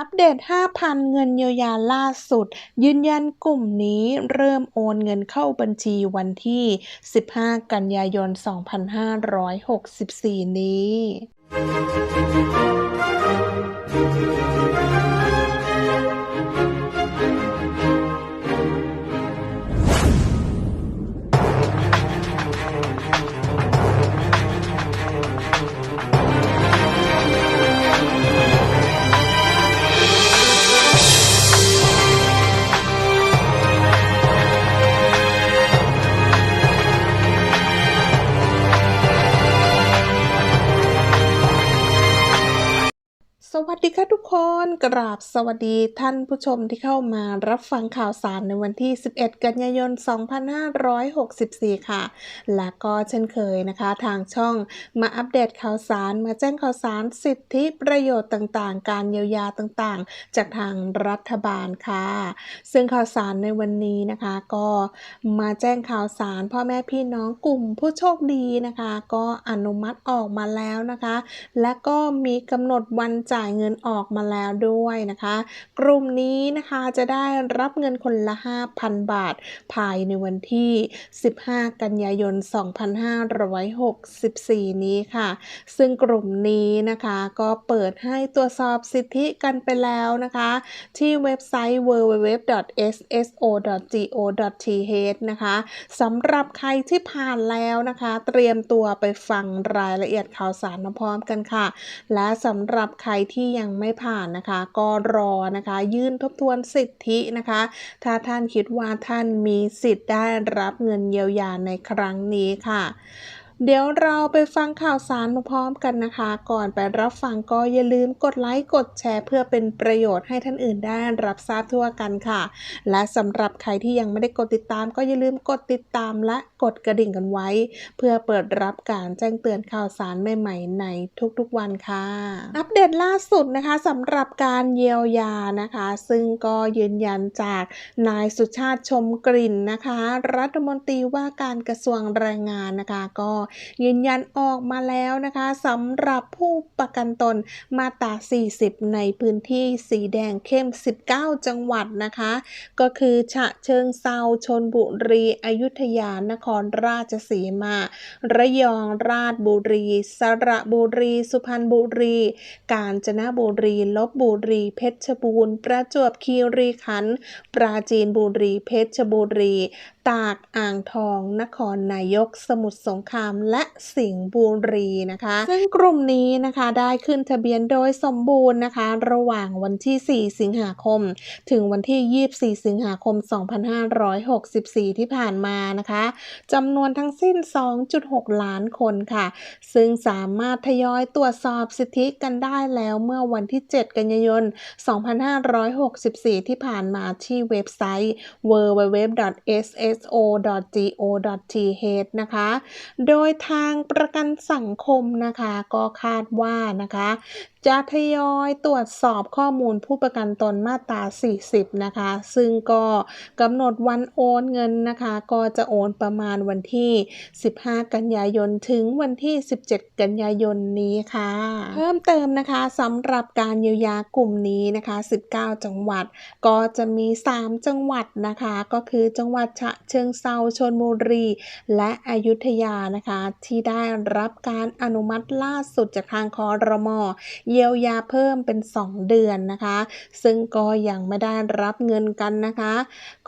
อัปเดต 5,000 เงินเยียวยาล่าสุด ยืนยันกลุ่มนี้เริ่มโอนเงินเข้าบัญชีวันที่ 15 กันยายน 2564 นี้ วัสดีค่ะทุกคนกราบสวัสดีท่านผู้ชมที่เข้ามารับฟังข่าวสารในวันที่ 11 กันยายน 2564 ค่ะ และก็เช่นเคยนะคะ ทางช่องมาอัปเดตข่าวสารมาแจ้งข่าวสารสิทธิประโยชน์ต่างๆ การเยียวยาต่างๆ จากทางรัฐบาลค่ะ ซึ่งข่าวสารในวันนี้นะคะก็มาแจ้งข่าวสารพ่อแม่พี่น้องกลุ่มผู้โชคดีนะคะ ก็อนุมัติออกมาแล้วนะคะ และก็มีกำหนดวันจ่ายเงินออกมาแล้วด้วยนะคะ กลุ่มนี้นะคะจะได้รับเงินคนละ 5,000 บาท ภายในวันที่ 15 กันยายน 2564 นี้ค่ะ ซึ่งกลุ่มนี้นะคะก็เปิดให้ตรวจสอบสิทธิกันไปแล้วนะคะ ที่เว็บไซต์ www.sso.go.th นะคะสำหรับใครที่ผ่านแล้วนะคะ เตรียมตัวไปฟังรายละเอียดข่าวสารพร้อมกันค่ะ และสำหรับใครที่ยังไม่ผ่านนะคะก็รอนะคะ ยื่นทบทวนสิทธินะคะ ถ้าท่านคิดว่าท่านมีสิทธิ์ได้รับเงินเยียวยาในครั้งนี้ค่ะ เดี๋ยวเราไปฟังข่าวสารมาพร้อมกันนะคะ ก่อนไปรับฟังก็อย่าลืมกดไลค์กดแชร์ เพื่อเป็นประโยชน์ให้ท่านอื่นได้รับทราบทั่วกันค่ะ และสำหรับใครที่ยังไม่ได้กดติดตาม ก็อย่าลืมกดติดตามและกดกระดิ่งกันไว้ เพื่อเปิดรับการแจ้งเตือนข่าวสารใหม่ๆในทุกๆวันค่ะ อัปเดตล่าสุดนะคะสำหรับการเยียวยานะคะ ซึ่งก็ยืนยันจากนายสุชาติชมกลิ่นนะคะ รัฐมนตรีว่าการกระทรวงแรงงานนะคะก็ยืนยันออกมาแล้วนะคะสำหรับผู้ประกันตนมาตรา 40 ในพื้นที่สีแดงเข้ม 19 จังหวัดนะคะ ก็คือฉะเชิงเซาชนบุรีอยุธยานครราชสีมา ระยองราชบุรี สระบุรี สุพรรณบุรี กาญจนบุรี ลบบุรี เพชรบูรณ์ ประจวบคีรีขันธ์ปราจีนบุรี เพชรบุรี ตาก อ่างทอง นครนายก สมุทรสงคราม และสิงห์บุรีนะคะ ซึ่งกลุ่มนี้นะคะได้ขึ้นทะเบียนโดยสมบูรณ์นะคะ ระหว่างวันที่ 4 สิงหาคม ถึงวันที่ 24 สิงหาคม 2564 ที่ผ่านมานะคะจำนวนทั้งสิ้น 2.6 ล้านคนค่ะ ซึ่งสามารถทยอยตรวจสอบสิทธิกันได้แล้วเมื่อวันที่ 7 กันยายน 2564 ที่ผ่านมาที่เว็บไซต์ www.ss www.sso.go.th นะคะ โดยทางประกันสังคมนะคะก็คาดว่านะคะจะทยอยตรวจสอบข้อมูลผู้ประกันตนมาตรา 40 นะคะ ซึ่งก็กำหนดวันโอนเงินนะคะ ก็จะโอนประมาณวันที่ 15 กันยายน ถึงวันที่ 17 กันยายนนี้ค่ะ เพิ่มเติมนะคะสำหรับการเยียวยากลุ่มนี้นะคะ 19 จังหวัด ก็จะมี 3 จังหวัดนะคะ ก็คือจังหวัดฉะเชิงเซาชนบุรี และอยุธยานะคะ ที่ได้รับการอนุมัติล่าสุดจากทางคอรมอเยียวยาเพิ่มเป็น 2 เดือนนะคะ ซึ่งก็ยังไม่ได้รับเงินกันนะคะ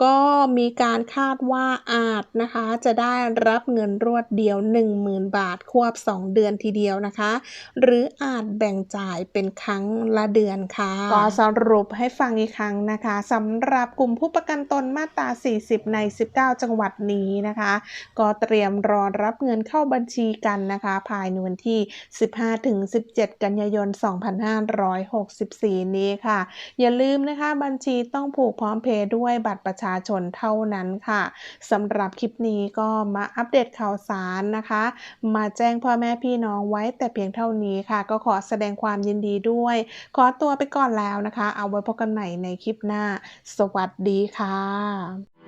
ก็มีการคาดว่าอาจนะคะจะได้รับเงินรวดเดียว 10,000 บาทควบ 2 เดือนทีเดียวนะคะ หรืออาจแบ่งจ่ายเป็นครั้งละเดือนค่ะก็สรุปให้ฟังอีกครั้งนะคะสำหรับกลุ่มผู้ประกันตนมาตรา 40 ใน 19จังหวัดนี้นะคะ ก็เตรียมรอรับเงินเข้าบัญชีกันนะคะ ภายในวันที่ 15-17 กันยายน 2564 นี้ค่ะ อย่าลืมนะคะบัญชีต้องผูกพร้อมเพย์ด้วยบัตรประชาชนเท่านั้นค่ะสำหรับคลิปนี้ก็มาอัปเดตข่าวสารนะคะ มาแจ้งพ่อแม่พี่น้องไว้แต่เพียงเท่านี้ค่ะ ก็ขอแสดงความยินดีด้วย ขอตัวไปก่อนแล้วนะคะ เอาไว้พบกันใหม่ในคลิปหน้า สวัสดีค่ะ